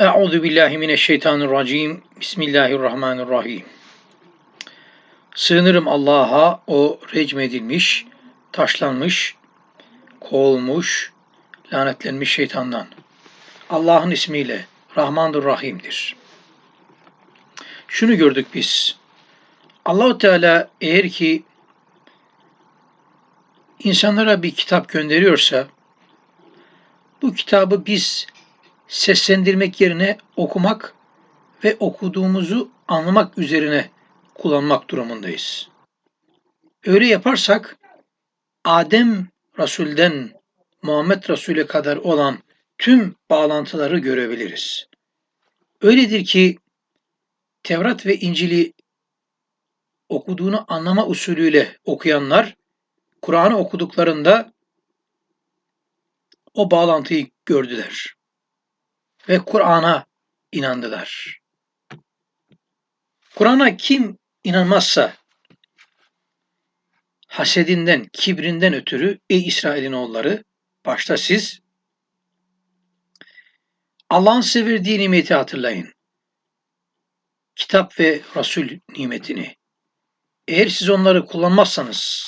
Euzu billahi mineşşeytanirracim. Bismillahirrahmanirrahim. Sığınırım Allah'a o recmedilmiş, taşlanmış, kovulmuş, lanetlenmiş şeytandan. Allah'ın ismiyle Rahmandır Rahim'dir. Şunu gördük biz. Allahu Teala eğer ki insanlara bir kitap gönderiyorsa bu kitabı biz seslendirmek yerine okumak ve okuduğumuzu anlamak üzerine kullanmak durumundayız. Öyle yaparsak Adem Resul'den Muhammed Resul'e kadar olan tüm bağlantıları görebiliriz. Öyledir ki Tevrat ve İncil'i okuduğunu anlama usulüyle okuyanlar Kur'an'ı okuduklarında o bağlantıyı gördüler ve Kur'an'a inandılar. Kur'an'a kim inanmazsa hasedinden, kibrinden ötürü ey İsrail'in oğulları başta siz Allah'ın size verdiği nimeti hatırlayın. Kitap ve Resul nimetini. Eğer siz onları kullanmazsanız,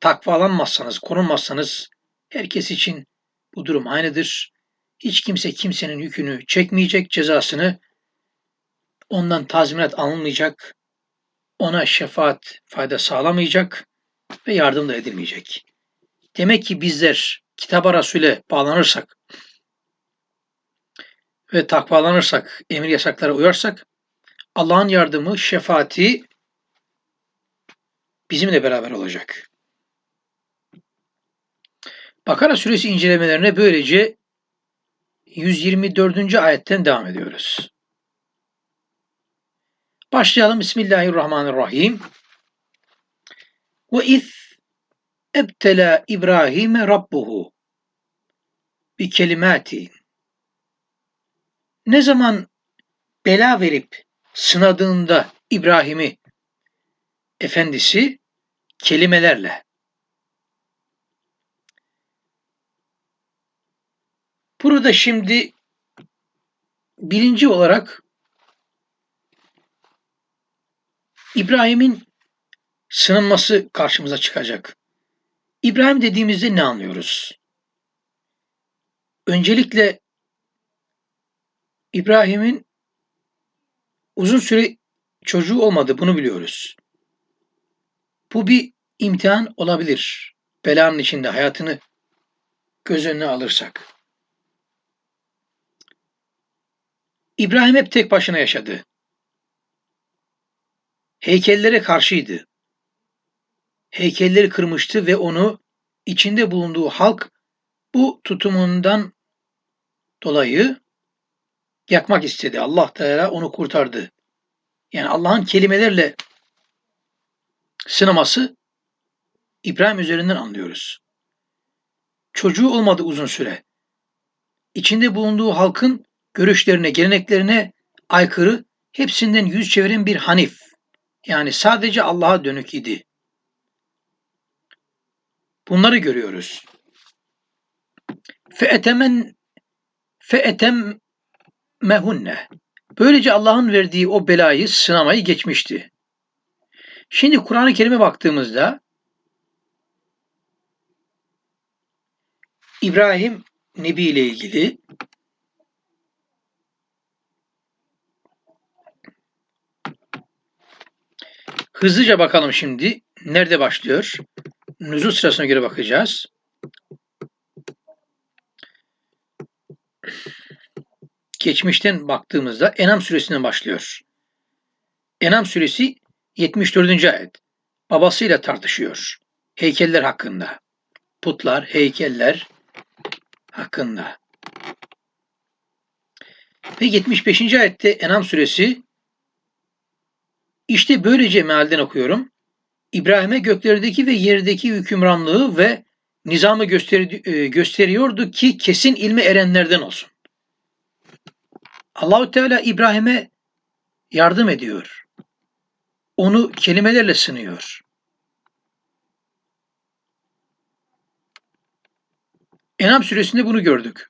takvalanmazsanız, korunmazsanız herkes için bu durum aynıdır. Hiç kimse kimsenin yükünü çekmeyecek, cezasını ondan tazminat alınmayacak, ona şefaat fayda sağlamayacak ve yardım da edilmeyecek. Demek ki bizler kitaba Resul'e bağlanırsak ve takvalanırsak, emir yasaklara uyarsak Allah'ın yardımı, şefaati bizimle beraber olacak. Bakara suresi incelemelerine böylece 124. ayetten devam ediyoruz. Başlayalım. Bismillahirrahmanirrahim. Ve iz ebtela İbrahim'e rabbuhu bir kelimati. Ne zaman bela verip sınadığında İbrahim'i efendisi kelimelerle Burada şimdi birinci olarak İbrahim'in sınanması karşımıza çıkacak. İbrahim dediğimizde ne anlıyoruz? Öncelikle İbrahim'in uzun süre çocuğu olmadı bunu biliyoruz. Bu bir imtihan olabilir. Belanın içinde hayatını göz önüne alırsak. İbrahim hep tek başına yaşadı. Heykellere karşıydı. Heykelleri kırmıştı ve onu içinde bulunduğu halk bu tutumundan dolayı yakmak istedi. Allah Teala onu kurtardı. Yani Allah'ın kelimelerle sınaması İbrahim üzerinden anlıyoruz. Çocuğu olmadı uzun süre. İçinde bulunduğu halkın görüşlerine, geleneklerine aykırı, hepsinden yüz çeviren bir hanif. Yani sadece Allah'a dönük idi. Bunları görüyoruz. Feetemen feetem mehunne. Böylece Allah'ın verdiği o belayı, sınamayı geçmişti. Şimdi Kur'an-ı Kerim'e baktığımızda İbrahim Nebi ile ilgili Hızlıca bakalım şimdi. Nerede başlıyor? Nüzul sırasına göre bakacağız. Geçmişten baktığımızda Enam suresinden başlıyor. Enam suresi 74. ayet. Babasıyla tartışıyor. Heykeller hakkında. Putlar, heykeller hakkında. Ve 75. ayette Enam suresi işte böylece mealden okuyorum. İbrahim'e göklerdeki ve yerdeki hükümranlığı ve nizamı gösteri, e, gösteriyordu ki kesin ilme erenlerden olsun. Allahü Teala İbrahim'e yardım ediyor. Onu kelimelerle sınıyor. Enam suresinde bunu gördük.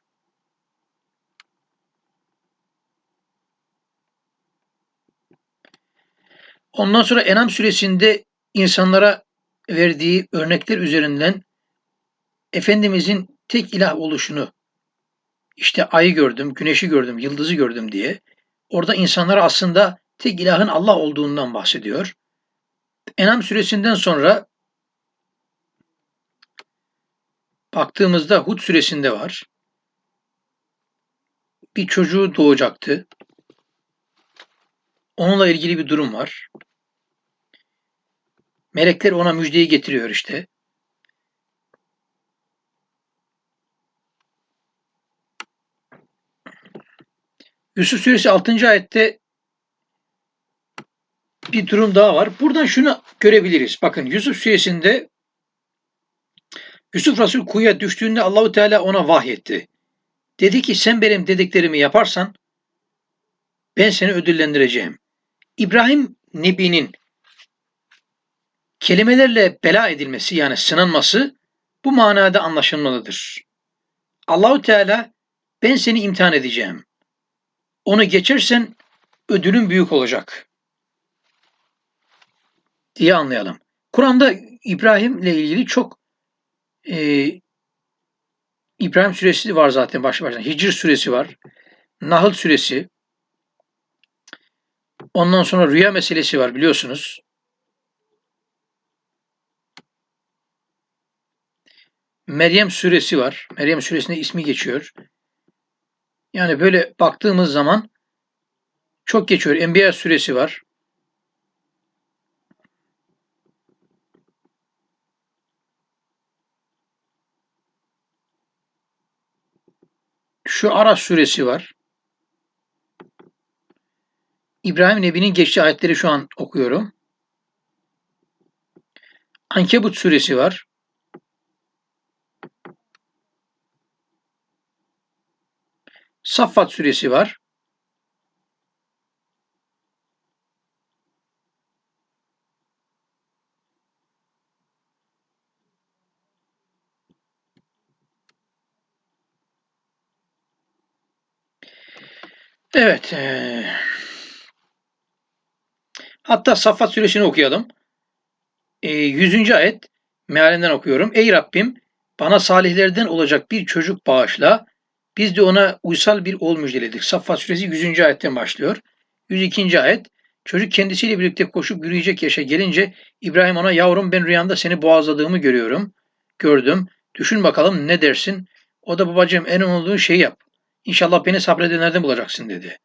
Ondan sonra Enam suresinde insanlara verdiği örnekler üzerinden Efendimizin tek ilah oluşunu işte ayı gördüm, güneşi gördüm, yıldızı gördüm diye orada insanlara aslında tek ilahın Allah olduğundan bahsediyor. Enam suresinden sonra baktığımızda Hud suresinde var. Bir çocuğu doğacaktı. Onunla ilgili bir durum var. Melekler ona müjdeyi getiriyor işte. Yusuf Suresi 6. ayette bir durum daha var. Buradan şunu görebiliriz. Bakın Yusuf Suresi'nde Yusuf Resul kuyuya düştüğünde Allahu Teala ona vahyetti. Dedi ki sen benim dediklerimi yaparsan ben seni ödüllendireceğim. İbrahim Nebi'nin kelimelerle bela edilmesi yani sınanması bu manada anlaşılmalıdır. Allahu Teala ben seni imtihan edeceğim. Onu geçersen ödülün büyük olacak diye anlayalım. Kur'an'da İbrahim ile ilgili çok e, İbrahim suresi var zaten başlı başına. Hicr suresi var. Nahl suresi. Ondan sonra rüya meselesi var biliyorsunuz. Meryem suresi var. Meryem suresinde ismi geçiyor. Yani böyle baktığımız zaman çok geçiyor. Enbiya suresi var. Şu Aras suresi var. İbrahim Nebi'nin geçtiği ayetleri şu an okuyorum. Ankebut suresi var. Saffat suresi var. Evet. E, hatta Saffat suresini okuyalım. E, 100. ayet mealinden okuyorum. Ey Rabbim bana salihlerden olacak bir çocuk bağışla. Biz de ona uysal bir oğul müjdeledik. Saffat suresi 100. ayetten başlıyor. 102. ayet Çocuk kendisiyle birlikte koşup yürüyecek yaşa gelince İbrahim ona yavrum ben rüyanda seni boğazladığımı görüyorum. Gördüm. Düşün bakalım ne dersin? O da babacığım en olduğu şeyi yap. İnşallah beni sabredenlerden bulacaksın dedi.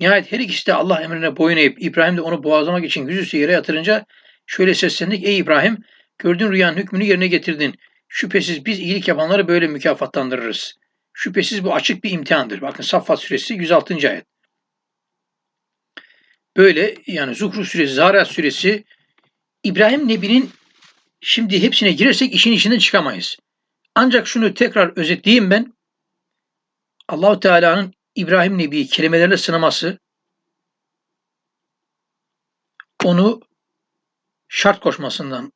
Nihayet her ikisi de Allah emrine boyun eğip İbrahim de onu boğazlamak için yüzüstü yere yatırınca şöyle seslendik. Ey İbrahim gördüğün rüyanın hükmünü yerine getirdin. Şüphesiz biz iyilik yapanları böyle mükafatlandırırız. Şüphesiz bu açık bir imtihandır. Bakın Saffat suresi 106. ayet. Böyle yani Zuhruf suresi, Zariyat suresi İbrahim Nebi'nin şimdi hepsine girersek işin içinden çıkamayız. Ancak şunu tekrar özetleyeyim ben. Allahu Teala'nın İbrahim Nebi'yi kelimelerle sınaması onu şart koşmasından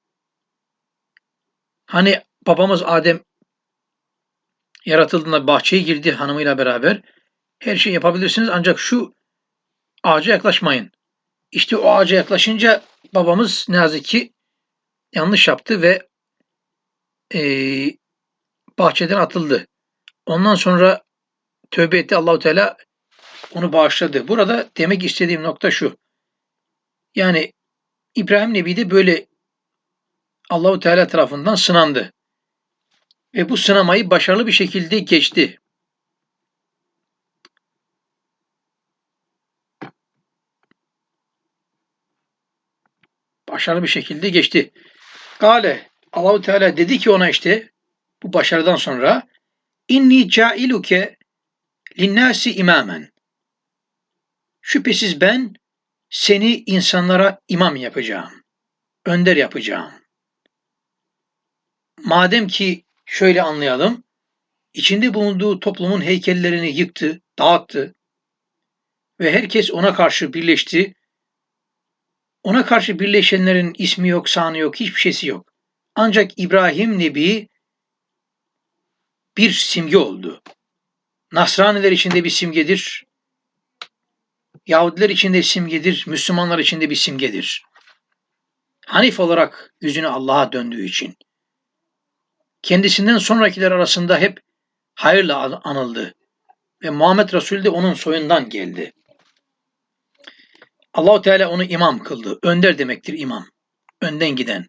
hani babamız Adem yaratıldığında bahçeye girdi hanımıyla beraber her şeyi yapabilirsiniz ancak şu ağaca yaklaşmayın. İşte o ağaca yaklaşınca babamız ne yazık ki yanlış yaptı ve e, bahçeden atıldı. Ondan sonra tövbe etti Allahu Teala onu bağışladı. Burada demek istediğim nokta şu. Yani İbrahim Nebi de böyle Allahu Teala tarafından sınandı. Ve bu sınamayı başarılı bir şekilde geçti. Başarılı bir şekilde geçti. Gale Allahu Teala dedi ki ona işte bu başarıdan sonra inni cailuke linnâsi imamen. Şüphesiz ben seni insanlara imam yapacağım. Önder yapacağım. Madem ki şöyle anlayalım, içinde bulunduğu toplumun heykellerini yıktı, dağıttı ve herkes ona karşı birleşti. Ona karşı birleşenlerin ismi yok, sanı yok, hiçbir şeysi yok. Ancak İbrahim Nebi bir simge oldu. Nasraniler içinde bir simgedir. Yahudiler için de simgedir, Müslümanlar için de bir simgedir. Hanif olarak yüzünü Allah'a döndüğü için. Kendisinden sonrakiler arasında hep hayırla an- anıldı. Ve Muhammed Resul de onun soyundan geldi. Allahu Teala onu imam kıldı. Önder demektir imam. Önden giden.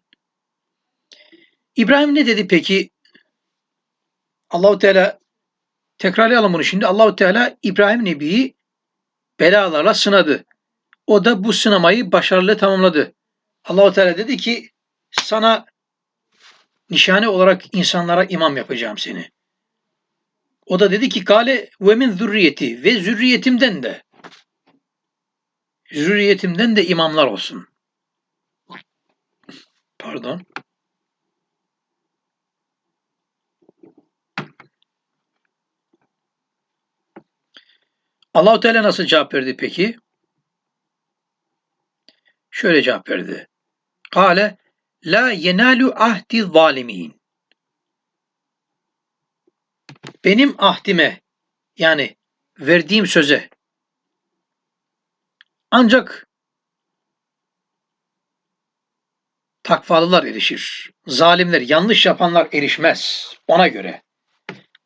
İbrahim ne dedi peki? Allahu Teala tekrarlayalım bunu şimdi. Allahu Teala İbrahim Nebi'yi belalarla sınadı. O da bu sınamayı başarılı tamamladı. Allahu Teala dedi ki sana nişane olarak insanlara imam yapacağım seni. O da dedi ki kale ve min zürriyeti ve zürriyetimden de zürriyetimden de imamlar olsun. Pardon. Allahu Teala nasıl cevap verdi peki? Şöyle cevap verdi. Kale la yenalu ahdi zalimin. Benim ahdime yani verdiğim söze ancak takvalılar erişir. Zalimler, yanlış yapanlar erişmez. Ona göre.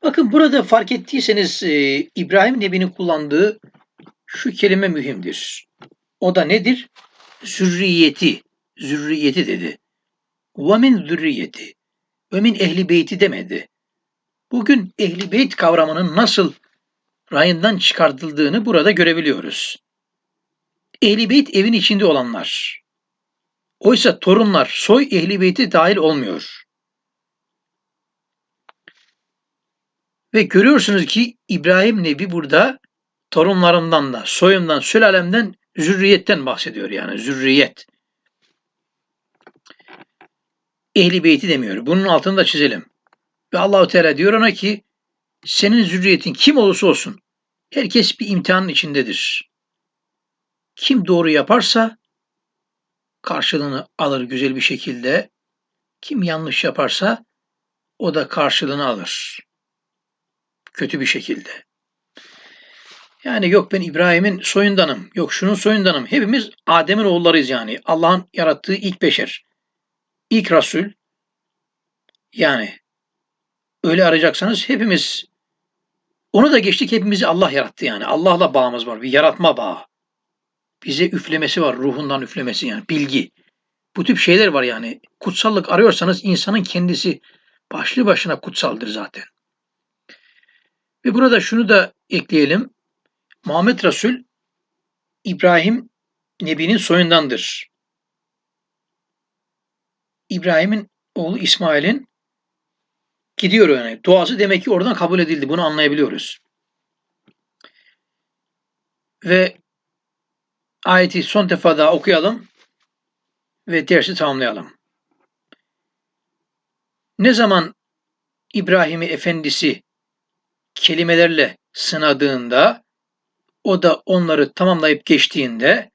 Bakın burada fark ettiyseniz e, İbrahim Nebi'nin kullandığı şu kelime mühimdir. O da nedir? Zürriyeti. Zürriyeti dedi. Ve min zürriyeti. Ve min ehli beyti demedi. Bugün ehli beyt kavramının nasıl rayından çıkartıldığını burada görebiliyoruz. Ehli beyt evin içinde olanlar. Oysa torunlar soy ehli beyti dahil olmuyor. Ve görüyorsunuz ki İbrahim Nebi burada torunlarından da, soyumdan, sülalemden, zürriyetten bahsediyor yani zürriyet. Ehli beyti demiyor. Bunun altını da çizelim. Ve Allahu Teala diyor ona ki senin zürriyetin kim olursa olsun herkes bir imtihanın içindedir. Kim doğru yaparsa karşılığını alır güzel bir şekilde. Kim yanlış yaparsa o da karşılığını alır. Kötü bir şekilde. Yani yok ben İbrahim'in soyundanım, yok şunun soyundanım. Hepimiz Adem'in oğullarıyız yani. Allah'ın yarattığı ilk beşer. İlk Resul. Yani öyle arayacaksanız hepimiz onu da geçtik hepimizi Allah yarattı yani. Allah'la bağımız var. Bir yaratma bağı. Bize üflemesi var. Ruhundan üflemesi yani. Bilgi. Bu tip şeyler var yani. Kutsallık arıyorsanız insanın kendisi başlı başına kutsaldır zaten. Ve burada şunu da ekleyelim. Muhammed Resul İbrahim Nebi'nin soyundandır. İbrahim'in oğlu İsmail'in gidiyor yani. Duası demek ki oradan kabul edildi. Bunu anlayabiliyoruz. Ve ayeti son defa daha okuyalım ve dersi tamamlayalım. Ne zaman İbrahim'i efendisi kelimelerle sınadığında o da onları tamamlayıp geçtiğinde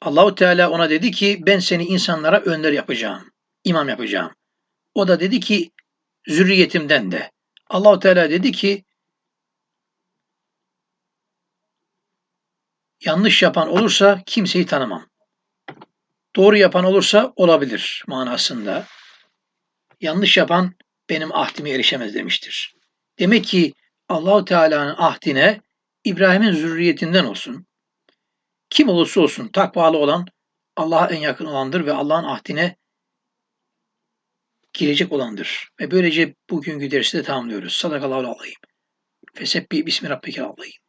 Allahu Teala ona dedi ki ben seni insanlara önder yapacağım, imam yapacağım. O da dedi ki zürriyetimden de. Allahu Teala dedi ki yanlış yapan olursa kimseyi tanımam. Doğru yapan olursa olabilir manasında. Yanlış yapan benim ahdime erişemez demiştir. Demek ki Allahu Teala'nın ahdine İbrahim'in zürriyetinden olsun. Kim olursa olsun takvalı olan Allah'a en yakın olandır ve Allah'ın ahdine girecek olandır. Ve böylece bugünkü dersi de tamamlıyoruz. Sadakallahu aleyhim. Fesebbi bismi rabbikel aleyhim.